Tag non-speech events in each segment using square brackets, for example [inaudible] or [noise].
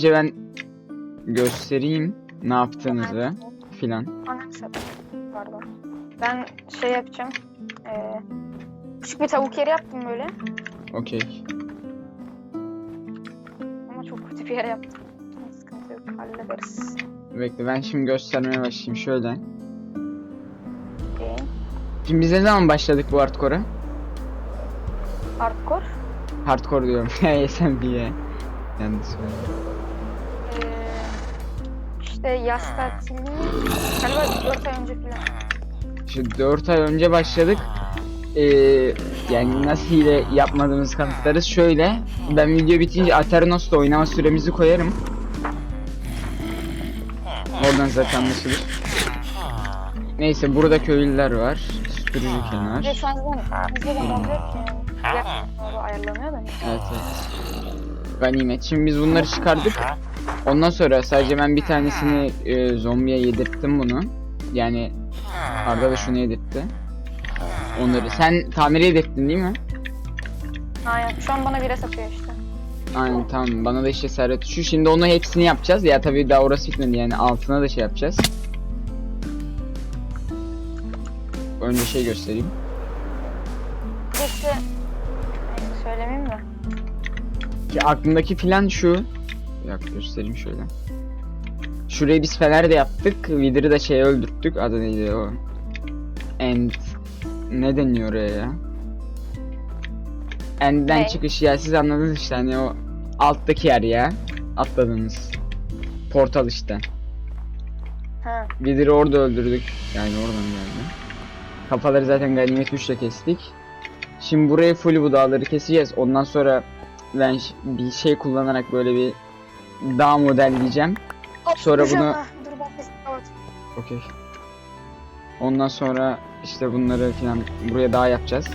önce ben göstereyim ne yaptığınızı filan. Pardon. Ben şey yapacağım. Ee, küçük bir tavuk yeri yaptım böyle. Okey. Ama çok kötü bir yere yaptım. Sıkıntı yok. Hallederiz. Bekle ben şimdi göstermeye başlayayım şöyle. Ee, Şimdi biz ne zaman başladık bu hardcore'a? hardcore. Hardcore diyorum. [laughs] SMB'ye. Yanlış söyledim. İşte yaz tatili. Galiba 4 ay önce falan. Şu 4 ay önce başladık. Ee, yani nasıl hile yapmadığımızı kanıtlarız. Şöyle, ben video bitince Aternos'ta oynama süremizi koyarım. Oradan zaten anlaşılır. Neyse burada köylüler var. De kenar. şu an zaten bizde de olacak ki ayarlanıyor da. Evet evet. Ganimet. Şimdi biz bunları çıkardık. Ondan sonra sadece ben bir tanesini e, zombiye yedirttim bunu. Yani Arda da şunu yedirtti. Onları. Sen tamir yedirttin değil mi? Aynen. Şu an bana bire satıyor işte. Aynen tamam bana da işte servet şu şimdi onu hepsini yapacağız ya tabii daha orası bitmedi yani altına da şey yapacağız. Önce şey göstereyim. Neyse, söylemeyeyim de. Ki aklımdaki plan şu. Dakika göstereyim şöyle. Şurayı biz fener de yaptık. Wither'ı da şey öldürttük. Adı neydi o? End. Ne deniyor oraya ya? End'den Ne? çıkış ya siz anladınız işte hani o alttaki yer ya. Atladınız. Portal işte. Ha. Orada öldürdük. Yani oradan geldi. Kafaları zaten ganimet güçle kestik. Şimdi buraya full bu dağları keseceğiz. Ondan sonra ben bir şey kullanarak böyle bir dağ modelleyeceğim. Sonra bunu- Dur ben sesini kapat. Okey. Ondan sonra işte bunları falan buraya dağ yapacağız.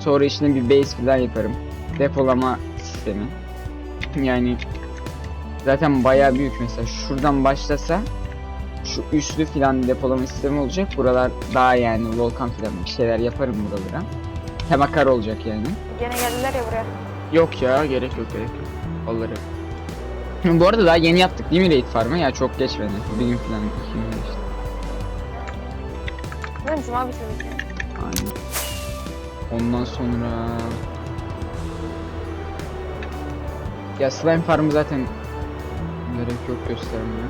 Sonra içine bir base falan yaparım. Depolama sistemi. Yani zaten bayağı büyük mesela şuradan başlasa şu üçlü falan depolama sistemi olacak. Buralar daha yani volkan falan bir şeyler yaparım buralara. Hem akar olacak yani. Gene geldiler ya buraya. Yok ya gerek yok gerek yok. Onları. Bu arada daha yeni yaptık değil mi Raid Farm'ı? Ya çok geçmedi. Bir gün falan iki gün geçti. Bugün cuma çocuk. Aynen. Ondan sonra... Ya slime farmı zaten gerek yok göstermiyor.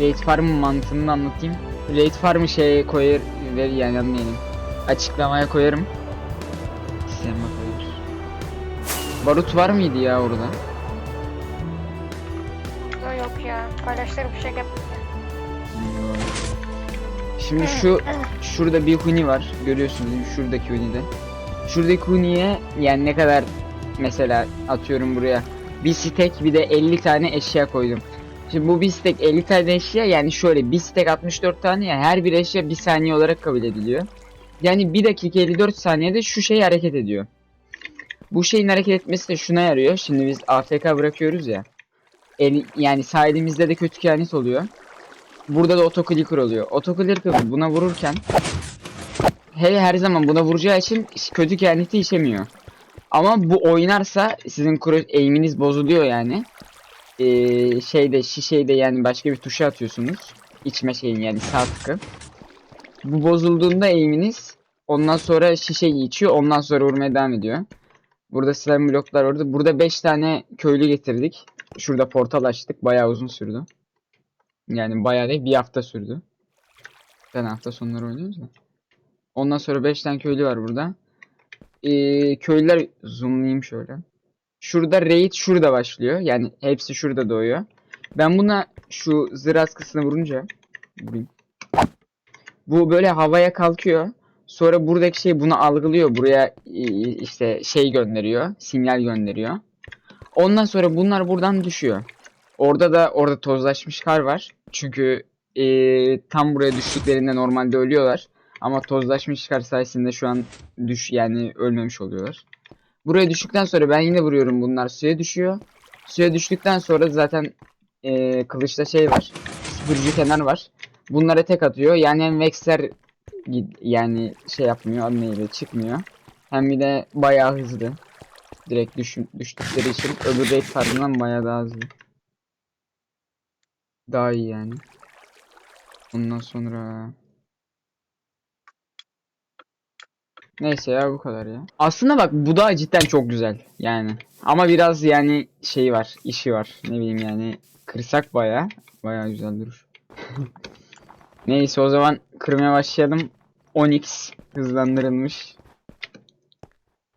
Raid farmın mantığını anlatayım. Raid farmı şeye koyar ver yani anlayalım. Açıklamaya koyarım. İsteyen bakabilir. Barut var mıydı ya orada? Yok ya. Paylaşları bir şey yaptık ya. Şimdi şu şurada bir huni var. Görüyorsunuz? Şuradaki hunide. Şuradaki huniye yani ne kadar mesela atıyorum buraya bir stek bir de 50 tane eşya koydum. Şimdi bu bir stek 50 tane eşya yani şöyle bir stek 64 tane ya her bir eşya bir saniye olarak kabul ediliyor. Yani 1 dakika 54 saniyede şu şey hareket ediyor. Bu şeyin hareket etmesi de şuna yarıyor. Şimdi biz AFK bırakıyoruz ya. El, yani sağ elimizde de kötü kehanet oluyor. Burada da otoclicker oluyor. Otoclicker buna vururken hele her zaman buna vuracağı için kötü kehaneti işemiyor. Ama bu oynarsa sizin kuru aim'iniz bozuluyor yani. Ee, şeyde şişeyi de yani başka bir tuşa atıyorsunuz. İçme şeyin yani sağ tıkı. Bu bozulduğunda aim'iniz ondan sonra şişeyi içiyor ondan sonra vurmaya devam ediyor. Burada slime bloklar orada. Burada 5 tane köylü getirdik. Şurada portal açtık. Bayağı uzun sürdü. Yani bayağı değil bir hafta sürdü. Ben hafta sonları oynuyoruz da. Ondan sonra 5 tane köylü var burada. Ee, köylüler zoomlayayım şöyle. Şurada raid şurada başlıyor. Yani hepsi şurada doğuyor. Ben buna şu zırh askısını vurunca vurayım. Bu böyle havaya kalkıyor. Sonra buradaki şey bunu algılıyor. Buraya e, işte şey gönderiyor. Sinyal gönderiyor. Ondan sonra bunlar buradan düşüyor. Orada da orada tozlaşmış kar var. Çünkü eee, tam buraya düştüklerinde normalde ölüyorlar. Ama tozlaşmış kar sayesinde şu an düş yani ölmemiş oluyorlar. Buraya düştükten sonra ben yine vuruyorum bunlar suya düşüyor. Suya düştükten sonra zaten eee, kılıçta şey var. Süpürücü kenar var. Bunlara tek atıyor. Yani hem Vexler yani şey yapmıyor adı neydi çıkmıyor. Hem bir de bayağı hızlı. Direkt düş, düştükleri için öbür raid tarzından bayağı daha hızlı. Daha iyi yani. Ondan sonra... Neyse ya bu kadar ya. Aslında bak bu da cidden çok güzel yani. Ama biraz yani şey var, işi var. Ne bileyim yani kırsak bayağı bayağı güzel durur. [laughs] Neyse o zaman kırmaya başlayalım. Onyx hızlandırılmış.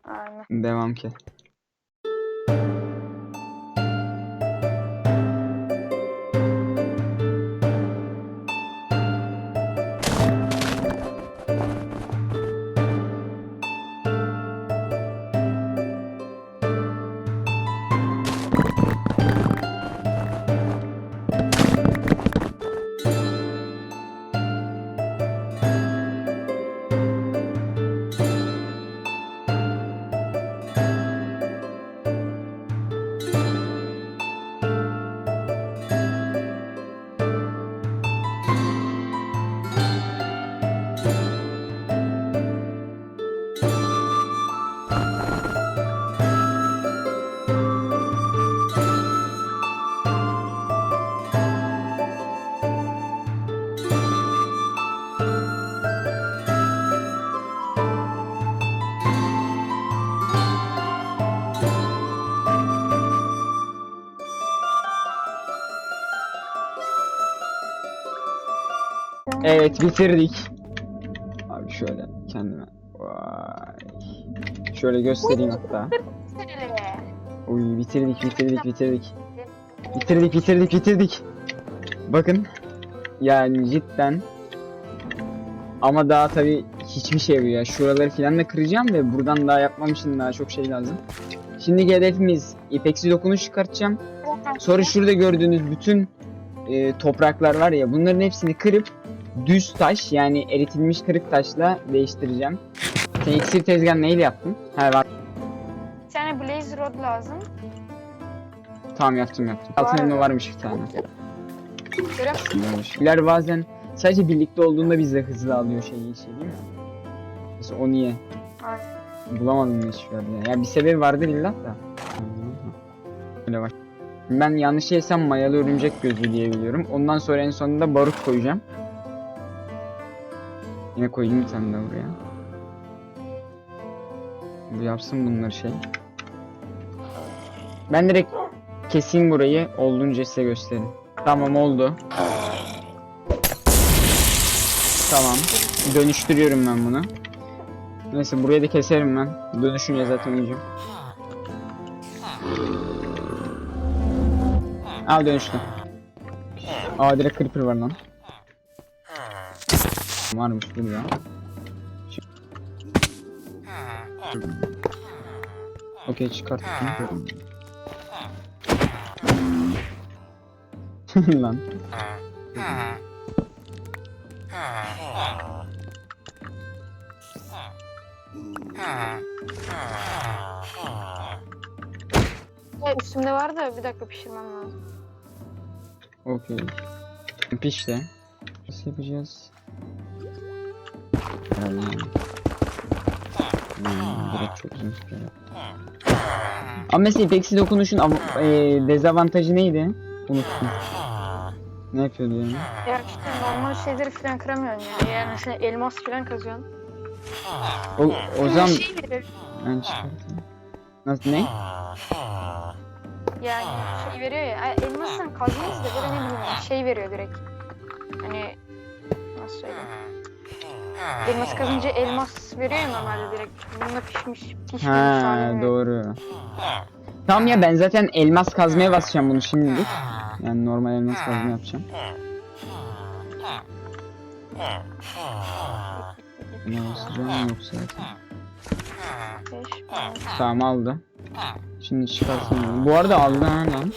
Aynen. Devam ki. Evet bitirdik. Abi şöyle kendime. Vay. Şöyle göstereyim hatta. Uy bitirdik bitirdik bitirdik. Bitirdik bitirdik bitirdik. Bakın. Yani cidden. Ama daha tabi hiçbir şey bu ya. Şuraları filan da kıracağım ve buradan daha yapmam için daha çok şey lazım. Şimdiki hedefimiz ipeksi dokunuş çıkartacağım. Sonra şurada gördüğünüz bütün e, topraklar var ya bunların hepsini kırıp düz taş yani eritilmiş kırık taşla değiştireceğim. Sen iksir tezgah neyle yaptın? Ha var. Bir tane blaze rod lazım. Tamam yaptım yaptım. Altın elma mı? varmış bir tane. İler bazen sadece birlikte olduğunda bizde hızlı alıyor şeyi şey değil mi? Mesela o niye? Aynen. Bulamadım yerde. Ya. ya bir sebebi vardır illa da. Öyle bak. Ben yanlış yesem mayalı örümcek gözü diye biliyorum. Ondan sonra en sonunda barut koyacağım. Yine koyayım bir tane daha buraya. Bu yapsın bunları şey. Ben direkt keseyim burayı. Olduğunca size göstereyim. Tamam oldu. Tamam. Dönüştürüyorum ben bunu. Neyse burayı da keserim ben. Dönüşünce zaten uyuyacağım. Aa dönüştü. Aa direkt creeper var lan. Varmış dur ya. Okey çıkarttım. [laughs] lan. Ya üstümde var da bir dakika pişirmem lazım. Okey. Pişti. Nasıl yapacağız? Yani. Hmm, çok. Ama mesela ipeksi dokunuşun e, dezavantajı neydi? Unuttum. Ne yapıyordu yani? Ya işte normal şeyleri falan kıramıyorsun yani. Yani mesela elmas falan kazıyorsun. O, o zaman Şey veriyor. ben çıkartayım. Nasıl ne? Yani şey veriyor ya. Elmasın kazıyoruz da böyle ne bileyim şey veriyor direkt. Hani nasıl söyleyeyim. Elmas kazınca elmas veriyor ya normalde direkt. Bunda pişmiş, pişmemiş Ha hali doğru. Tamam ya ben zaten elmas kazmaya basacağım bunu şimdilik. Yani normal elmas kazma yapacağım. Buna basacağım yok zaten. Tamam aldı. Şimdi çıkarsın. bunu. Bu arada aldı ha lan.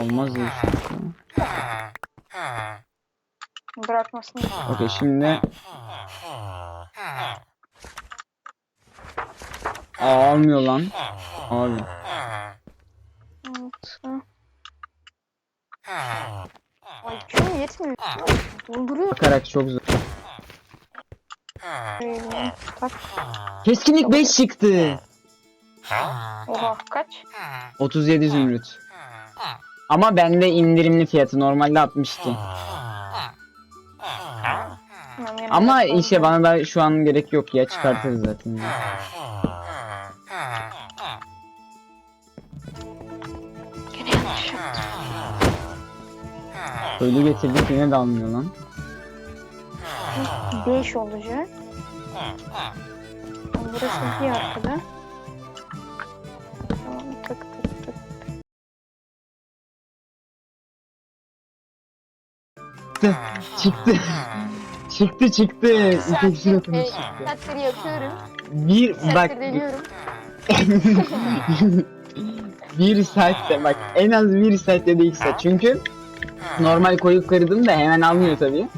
Olmaz diye düşünmüştüm ama. Bırakmasın. Okey şimdi Aa, almıyor lan. Abi. Ay kim yetmiyor. Dolduruyor. Bakarak çok zor. Keskinlik 5 çıktı. Oha kaç? 37 zümrüt. Ama bende indirimli fiyatı normalde 62. Ama işte bana da şu an gerek yok ya çıkartırız zaten. ya. Gene yanlış yaptım. Köylü getirdik yine de almıyor lan. 5 olacak. Burası bir arkada. Tamam tık tık tık. Çıktı. Çıktı. Çıktı çıktı. Dokunuş Hey, çıktı. Setleri yapıyorum. Bir bak deniyorum. [laughs] bir saatte bak en az bir saatte de iki saat çünkü normal koyup kırdığımda hemen almıyor tabii.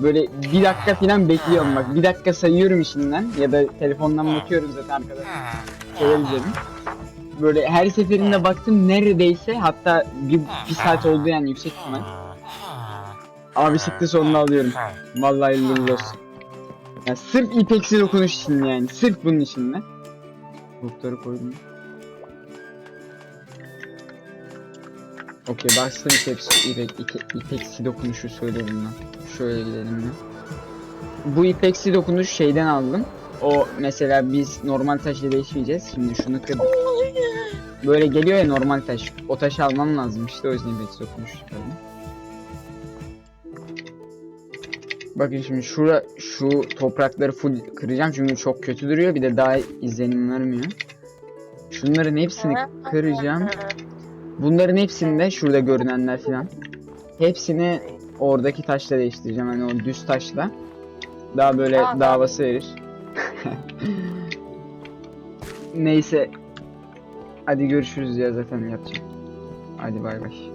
Böyle bir dakika falan bekliyorum bak bir dakika sayıyorum işinden ya da telefondan bakıyorum zaten arkada şeyler izledim. Böyle her seferinde baktım neredeyse hatta bir, bir saat oldu yani yüksek ihtimal. Ama bir çıktı sonunda alıyorum. Vallahi hayırlı olsun. Ya sırf ipeksi dokunuş için yani sırf bunun için de. Doktoru koydum. Okey bastım ipeksi, ipek, ipeksi dokunuşu söylüyorum ben. Şöyle gidelim mi? Bu ipeksi dokunuş şeyden aldım. O mesela biz normal taşı değişmeyeceğiz. Şimdi şunu kırdık. Böyle geliyor ya normal taş. O taşı almam lazım işte o yüzden ipeksi dokunuş çıkardım. Bakın şimdi şura şu toprakları full kıracağım çünkü çok kötü duruyor bir de daha izlenim vermiyor. Şunların hepsini kıracağım. Bunların hepsini de şurada görünenler falan. Hepsini oradaki taşla değiştireceğim hani o düz taşla. Daha böyle Tamam, davası verir. Neyse. Hadi görüşürüz ya zaten yapacağım. Hadi bay bay.